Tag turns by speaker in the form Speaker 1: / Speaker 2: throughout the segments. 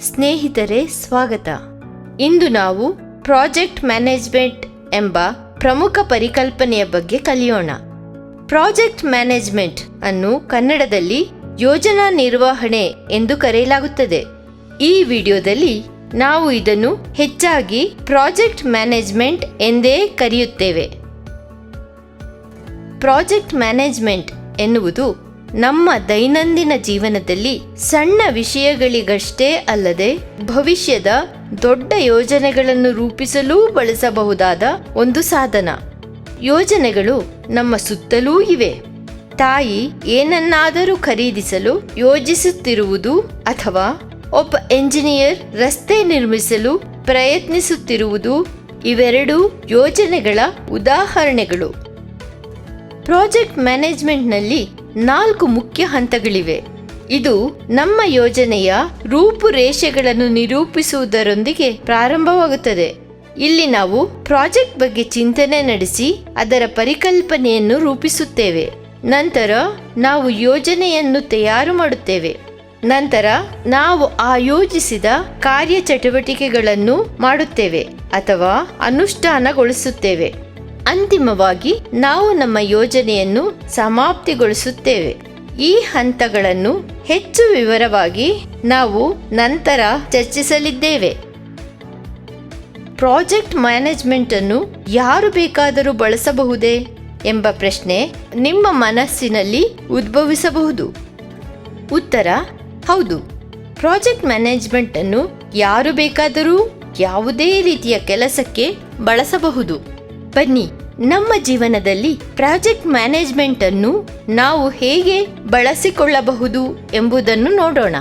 Speaker 1: ಸ್ನೇಹಿತರೆ, ಸ್ವಾಗತ. ಇಂದು ನಾವು ಪ್ರಾಜೆಕ್ಟ್ ಮ್ಯಾನೇಜ್ಮೆಂಟ್ ಎಂಬ ಪ್ರಮುಖ ಪರಿಕಲ್ಪನೆಯ ಬಗ್ಗೆ ಕಲಿಯೋಣ. ಪ್ರಾಜೆಕ್ಟ್ ಮ್ಯಾನೇಜ್ಮೆಂಟ್ ಅನ್ನು ಕನ್ನಡದಲ್ಲಿ ಯೋಜನಾ ನಿರ್ವಹಣೆ ಎಂದು ಕರೆಯಲಾಗುತ್ತದೆ. ಈ ವಿಡಿಯೋದಲ್ಲಿ ನಾವು ಇದನ್ನು ಹೆಚ್ಚಾಗಿ ಪ್ರಾಜೆಕ್ಟ್ ಮ್ಯಾನೇಜ್ಮೆಂಟ್ ಎಂದೇ ಕರೆಯುತ್ತೇವೆ. ಪ್ರಾಜೆಕ್ಟ್ ಮ್ಯಾನೇಜ್ಮೆಂಟ್ ಎನ್ನುವುದು ನಮ್ಮ ದೈನಂದಿನ ಜೀವನದಲ್ಲಿ ಸಣ್ಣ ವಿಷಯಗಳಿಗಷ್ಟೇ ಅಲ್ಲದೆ ಭವಿಷ್ಯದ ದೊಡ್ಡ ಯೋಜನೆಗಳನ್ನು ರೂಪಿಸಲೂ ಬಳಸಬಹುದಾದ ಒಂದು ಸಾಧನ. ಯೋಜನೆಗಳು ನಮ್ಮ ಸುತ್ತಲೂ ಇವೆ. ತಾಯಿ ಏನನ್ನಾದರೂ ಖರೀದಿಸಲು ಯೋಜಿಸುತ್ತಿರುವುದು ಅಥವಾ ಒಬ್ಬ ಎಂಜಿನಿಯರ್ ರಸ್ತೆ ನಿರ್ಮಿಸಲು ಪ್ರಯತ್ನಿಸುತ್ತಿರುವುದು ಇವೆರಡೂ ಯೋಜನೆಗಳ ಉದಾಹರಣೆಗಳು. ಪ್ರಾಜೆಕ್ಟ್ ಮ್ಯಾನೇಜ್ಮೆಂಟ್ನಲ್ಲಿ ನಾಲ್ಕು ಮುಖ್ಯ ಹಂತಗಳಿವೆ. ಇದು ನಮ್ಮ ಯೋಜನೆಯ ರೂಪುರೇಷೆಗಳನ್ನು ನಿರೂಪಿಸುವುದರೊಂದಿಗೆ ಪ್ರಾರಂಭವಾಗುತ್ತದೆ. ಇಲ್ಲಿ ನಾವು ಪ್ರಾಜೆಕ್ಟ್ ಬಗ್ಗೆ ಚಿಂತನೆ ನಡೆಸಿ ಅದರ ಪರಿಕಲ್ಪನೆಯನ್ನು ರೂಪಿಸುತ್ತೇವೆ. ನಂತರ ನಾವು ಯೋಜನೆಯನ್ನು ತಯಾರು ಮಾಡುತ್ತೇವೆ. ನಂತರ ನಾವು ಆಯೋಜಿಸಿದ ಕಾರ್ಯಚಟುವಟಿಕೆಗಳನ್ನು ಮಾಡುತ್ತೇವೆ ಅಥವಾ ಅನುಷ್ಠಾನಗೊಳಿಸುತ್ತೇವೆ. ಅಂತಿಮವಾಗಿ ನಾವು ನಮ್ಮ ಯೋಜನೆಯನ್ನು ಸಮಾಪ್ತಿಗೊಳಿಸುತ್ತೇವೆ. ಈ ಹಂತಗಳನ್ನು ಹೆಚ್ಚು ವಿವರವಾಗಿ ನಾವು ನಂತರ ಚರ್ಚಿಸಲಿದ್ದೇವೆ. ಪ್ರಾಜೆಕ್ಟ್ ಮ್ಯಾನೇಜ್ಮೆಂಟ್ ಅನ್ನು ಯಾರು ಬೇಕಾದರೂ ಬಳಸಬಹುದೇ ಎಂಬ ಪ್ರಶ್ನೆ ನಿಮ್ಮ ಮನಸ್ಸಿನಲ್ಲಿ ಉದ್ಭವಿಸಬಹುದು. ಉತ್ತರ, ಹೌದು. ಪ್ರಾಜೆಕ್ಟ್ ಮ್ಯಾನೇಜ್ಮೆಂಟ್ ಅನ್ನು ಯಾರು ಬೇಕಾದರೂ ಯಾವುದೇ ರೀತಿಯ ಕೆಲಸಕ್ಕೆ ಬಳಸಬಹುದು. ಬನ್ನಿ. ನಮ್ಮ ಜೀವನದಲ್ಲಿ ಪ್ರಾಜೆಕ್ಟ್ ಮ್ಯಾನೇಜ್ಮೆಂಟ್ ಅನ್ನು ನಾವು ಹೇಗೆ ಬಳಸಿಕೊಳ್ಳಬಹುದು ಎಂಬುದನ್ನು ನೋಡೋಣ.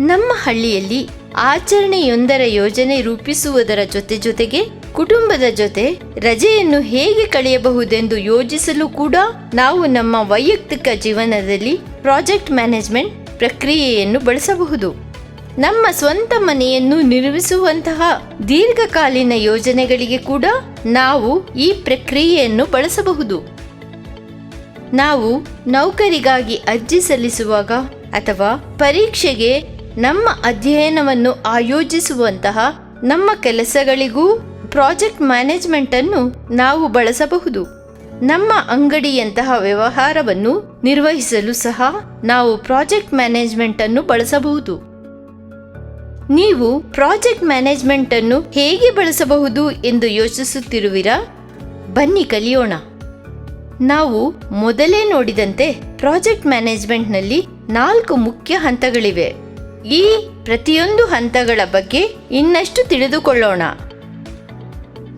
Speaker 1: ನಮ್ಮ ಹಳ್ಳಿಯಲ್ಲಿ ಆಚರಣೆಯೊಂದರ ಯೋಜನೆ ರೂಪಿಸುವುದರ ಜೊತೆ ಜೊತೆಗೆ ಕುಟುಂಬದ ಜೊತೆ ರಜೆಯನ್ನು ಹೇಗೆ ಕಳೆಯಬಹುದೆಂದು ಯೋಜಿಸಲು ಕೂಡ ನಾವು ನಮ್ಮ ವೈಯಕ್ತಿಕ ಜೀವನದಲ್ಲಿ ಪ್ರಾಜೆಕ್ಟ್ ಮ್ಯಾನೇಜ್ಮೆಂಟ್ ಪ್ರಕ್ರಿಯೆಯನ್ನು ಬಳಸಬಹುದು. ನಮ್ಮ ಸ್ವಂತ ಮನೆಯನ್ನು ನಿರ್ಮಿಸುವಂತಹ ದೀರ್ಘಕಾಲೀನ ಯೋಜನೆಗಳಿಗೆ ಕೂಡ ನಾವು ಈ ಪ್ರಕ್ರಿಯೆಯನ್ನು ಬಳಸಬಹುದು. ನಾವು ನೌಕರಿಗಾಗಿ ಅರ್ಜಿ ಸಲ್ಲಿಸುವಾಗ ಅಥವಾ ಪರೀಕ್ಷೆಗೆ ನಮ್ಮ ಅಧ್ಯಯನವನ್ನು ಆಯೋಜಿಸುವಂತಹ ನಮ್ಮ ಕೆಲಸಗಳಿಗೂ ಪ್ರಾಜೆಕ್ಟ್ ಮ್ಯಾನೇಜ್ಮೆಂಟ್ ಅನ್ನು ನಾವು ಬಳಸಬಹುದು. ನಮ್ಮ ಅಂಗಡಿಯಂತಹ ವ್ಯವಹಾರವನ್ನು ನಿರ್ವಹಿಸಲು ಸಹ ನಾವು ಪ್ರಾಜೆಕ್ಟ್ ಮ್ಯಾನೇಜ್ಮೆಂಟ್ ಅನ್ನು ಬಳಸಬಹುದು. ನೀವು ಪ್ರಾಜೆಕ್ಟ್ ಮ್ಯಾನೇಜ್ಮೆಂಟ್ ಅನ್ನು ಹೇಗೆ ಬಳಸಬಹುದು ಎಂದು ಯೋಚಿಸುತ್ತಿರುವಿರಾ? ಬನ್ನಿ ಕಲಿಯೋಣ. ನಾವು ಮೊದಲೇ ನೋಡಿದಂತೆ ಪ್ರಾಜೆಕ್ಟ್ ಮ್ಯಾನೇಜ್ಮೆಂಟ್ನಲ್ಲಿ ನಾಲ್ಕು ಮುಖ್ಯ ಹಂತಗಳಿವೆ. ಈ ಪ್ರತಿಯೊಂದು ಹಂತಗಳ ಬಗ್ಗೆ ಇನ್ನಷ್ಟು ತಿಳಿದುಕೊಳ್ಳೋಣ.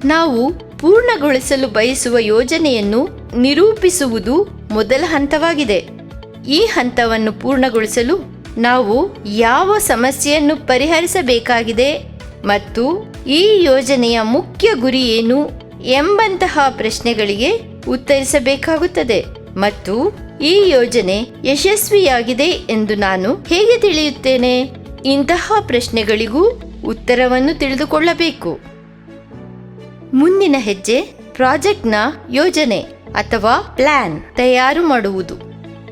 Speaker 1: ನಾವು ಪೂರ್ಣಗೊಳಿಸಲು ಬಯಸುವ ಯೋಜನೆಯನ್ನು ನಿರೂಪಿಸುವುದು ಮೊದಲ ಹಂತವಾಗಿದೆ. ಈ ಹಂತವನ್ನು ಪೂರ್ಣಗೊಳಿಸಲು ನಾವು ಯಾವ ಸಮಸ್ಯೆಯನ್ನು ಪರಿಹರಿಸಬೇಕಾಗಿದೆ ಮತ್ತು ಈ ಯೋಜನೆಯ ಮುಖ್ಯ ಗುರಿ ಏನು ಎಂಬಂತಹ ಪ್ರಶ್ನೆಗಳಿಗೆ ಉತ್ತರಿಸಬೇಕಾಗುತ್ತದೆ ಮತ್ತು ಈ ಯೋಜನೆ ಯಶಸ್ವಿಯಾಗಿದೆ ಎಂದು ನಾನು ಹೇಗೆ ತಿಳಿಯುತ್ತೇನೆ? ಇಂತಹ ಪ್ರಶ್ನೆಗಳಿಗೂ ಉತ್ತರವನ್ನು ತಿಳಿದುಕೊಳ್ಳಬೇಕು. ಮುಂದಿನ ಹೆಜ್ಜೆ ಪ್ರಾಜೆಕ್ಟ್ನ ಯೋಜನೆ ಅಥವಾ ಪ್ಲಾನ್ ತಯಾರು ಮಾಡುವುದು.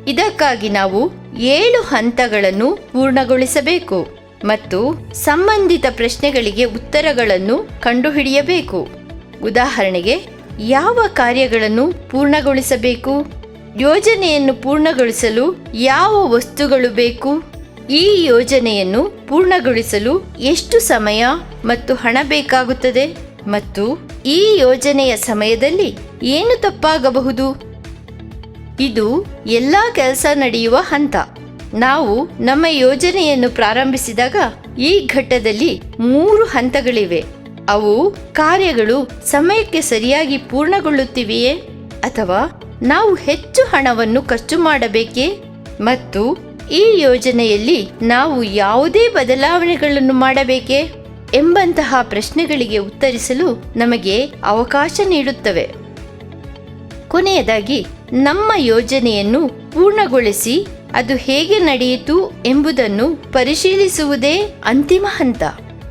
Speaker 1: ಇದಕ್ಕಾಗಿ ನಾವು ಏಳು ಹಂತಗಳನ್ನು ಪೂರ್ಣಗೊಳಿಸಬೇಕು ಮತ್ತು ಸಂಬಂಧಿತ ಪ್ರಶ್ನೆಗಳಿಗೆ ಉತ್ತರಗಳನ್ನು ಕಂಡುಹಿಡಿಯಬೇಕು. ಉದಾಹರಣೆಗೆ, ಯಾವ ಕಾರ್ಯಗಳನ್ನು ಪೂರ್ಣಗೊಳಿಸಬೇಕು? ಯೋಜನೆಯನ್ನು ಪೂರ್ಣಗೊಳಿಸಲು ಯಾವ ವಸ್ತುಗಳು ಬೇಕು? ಈ ಯೋಜನೆಯನ್ನು ಪೂರ್ಣಗೊಳಿಸಲು ಎಷ್ಟು ಸಮಯ ಮತ್ತು ಹಣ ಬೇಕಾಗುತ್ತದೆ? ಮತ್ತು ಈ ಯೋಜನೆಯ ಸಮಯದಲ್ಲಿ ಏನು ತಪ್ಪಾಗಬಹುದು? ಇದು ಎಲ್ಲ ಕೆಲಸ ನಡೆಯುವ ಹಂತ. ನಾವು ನಮ್ಮ ಯೋಜನೆಯನ್ನು ಪ್ರಾರಂಭಿಸಿದಾಗ ಈ ಘಟ್ಟದಲ್ಲಿ ಮೂರು ಹಂತಗಳಿವೆ. ಅವು ಕಾರ್ಯಗಳು ಸಮಯಕ್ಕೆ ಸರಿಯಾಗಿ ಪೂರ್ಣಗೊಳ್ಳುತ್ತಿವೆಯೇ ಅಥವಾ ನಾವು ಹೆಚ್ಚು ಹಣವನ್ನು ಖರ್ಚು ಮಾಡಬೇಕೇ? ಮತ್ತು ಈ ಯೋಜನೆಯಲ್ಲಿ ನಾವು ಯಾವುದೇ ಬದಲಾವಣೆಗಳನ್ನು ಮಾಡಬೇಕೇ? ಎಂಬಂತಹ ಪ್ರಶ್ನೆಗಳಿಗೆ ಉತ್ತರಿಸಲು ನಮಗೆ ಅವಕಾಶ ನೀಡುತ್ತವೆ. ಕೊನೆಯದಾಗಿ, ನಮ್ಮ ಯೋಜನೆಯನ್ನು ಪೂರ್ಣಗೊಳಿಸಿ ಅದು ಹೇಗೆ ನಡೆಯಿತು ಎಂಬುದನ್ನು ಪರಿಶೀಲಿಸುವುದೇ ಅಂತಿಮ ಹಂತ.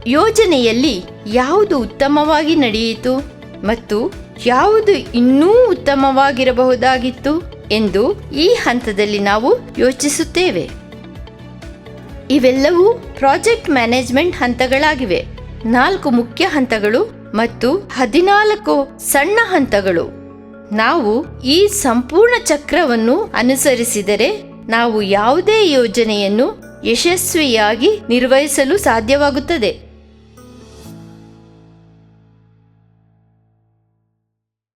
Speaker 1: ಯೋಜನೆಯಲ್ಲಿ ಯಾವುದು ಉತ್ತಮವಾಗಿ ನಡೆಯಿತು ಮತ್ತು ಯಾವುದು ಇನ್ನೂ ಉತ್ತಮವಾಗಿರಬಹುದಾಗಿತ್ತು ಎಂದು ಈ ಹಂತದಲ್ಲಿ ನಾವು ಯೋಚಿಸುತ್ತೇವೆ. ಇವೆಲ್ಲವೂ ಪ್ರಾಜೆಕ್ಟ್ ಮ್ಯಾನೇಜ್ಮೆಂಟ್ ಹಂತಗಳಾಗಿವೆ. ನಾಲ್ಕು ಮುಖ್ಯ ಹಂತಗಳು ಮತ್ತು ಹದಿನಾಲ್ಕು ಸಣ್ಣ ಹಂತಗಳು. ನಾವು ಈ ಸಂಪೂರ್ಣ ಚಕ್ರವನ್ನು ಅನುಸರಿಸಿದರೆ ನಾವು ಯಾವುದೇ ಯೋಜನೆಯನ್ನು ಯಶಸ್ವಿಯಾಗಿ ನಿರ್ವಹಿಸಲು ಸಾಧ್ಯವಾಗುತ್ತದೆ.